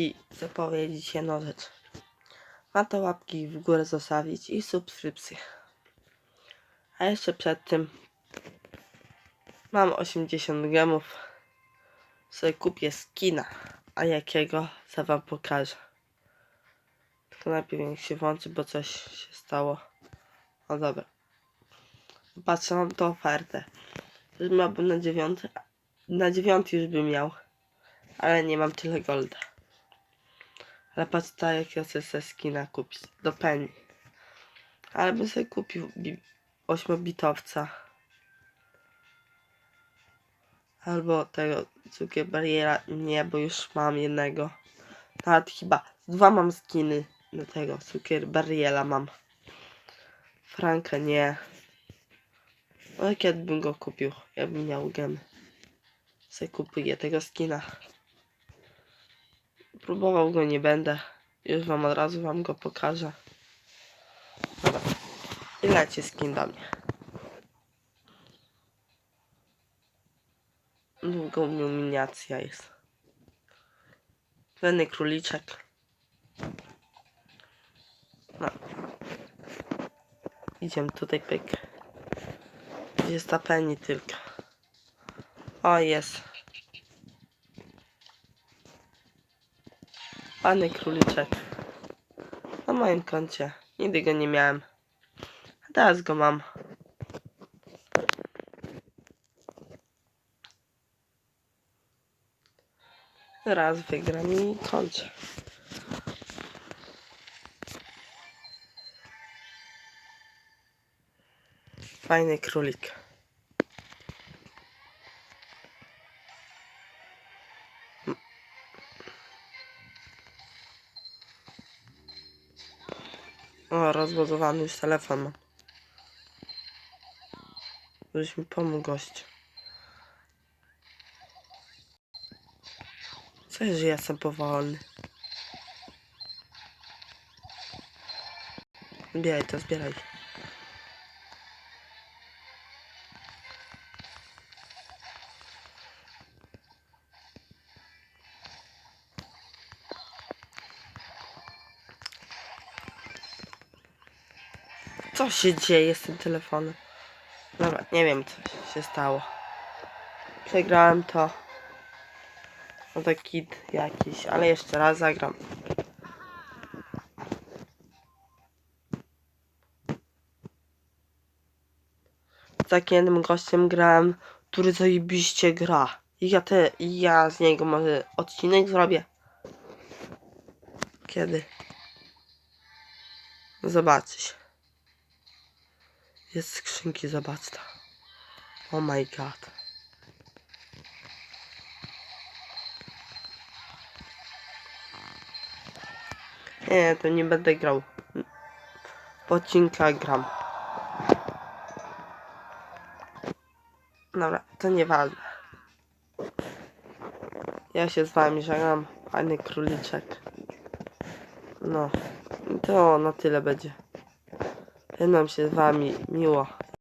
I chcę powiedzieć jedną rzecz. Warto łapki w górę zostawić i subskrypcję. A jeszcze przed tym mam 80 gemów. Sobie kupię skina. A jakiego? Co wam pokażę. Tylko najpierw niech się włączy, bo coś się stało. O dobra. Patrzę, mam tą ofertę. Już miałbym na dziewiąty. Na dziewiąty już bym miał. Ale nie mam tyle golda. Ale patrz tak jak ja chcę sobie skina kupić. Do penny. Ale bym sobie kupił bi- ośmiobitowca. Albo tego cukier bariera. Nie, bo już mam jednego. Nawet chyba dwa mam skiny do tego. Cukier bariera mam. Franka nie. Ale kiedy bym go kupił? Jakbym miał gemy. Se kupuję tego skina. Próbował go nie będę. Już wam od razu wam go pokażę. Dobra. I leci skin do mnie. Długo iluminacja jest. Wenny króliczek. No. Idziemy tutaj pyk. Jest ta penny tylko. O jest. Pany króliczek. Na moim koncie. Nigdy go nie miałem. A teraz go mam. Raz wygram i kończę. Fajny królik. O, rozładowany już telefon mam. Mi pomógł gość. Co jest, że ja jestem powolny? Zbieraj to, zbieraj. Co się dzieje z tym telefonem? Dobra, nie wiem co się stało. Przegrałem to. No to kit jakiś, ale jeszcze raz zagram. Z takim gościem grałem, który zajebiście gra. I ja te, ja z niego może odcinek zrobię. Kiedy? Zobaczysz. Jest skrzynki, zobacz to. Oh my god. Nie, to nie będę grał. Po odcinkach gram. Dobra, to nieważne. Ja się z wami żegnam, fajny króliczek. No, to na tyle będzie. Żegnam się z wami. Miło